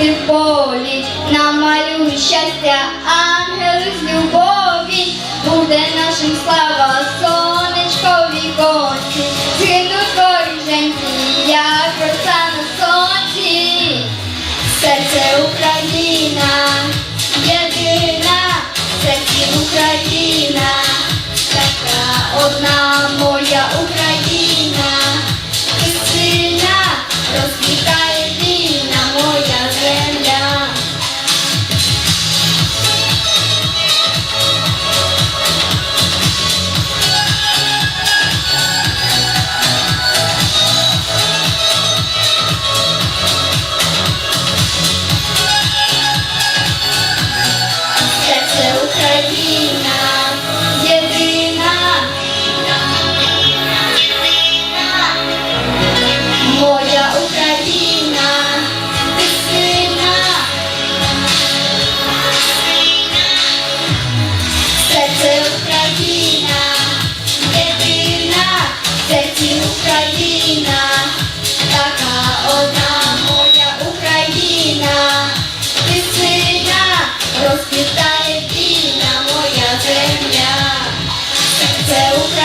ти полі, намалюй щастя, ангели з любові, буде нашим слава, сонечко віконці, згинуть воріженьки, як роса на сонці, серце Україна, єдина, серці Україна, céu.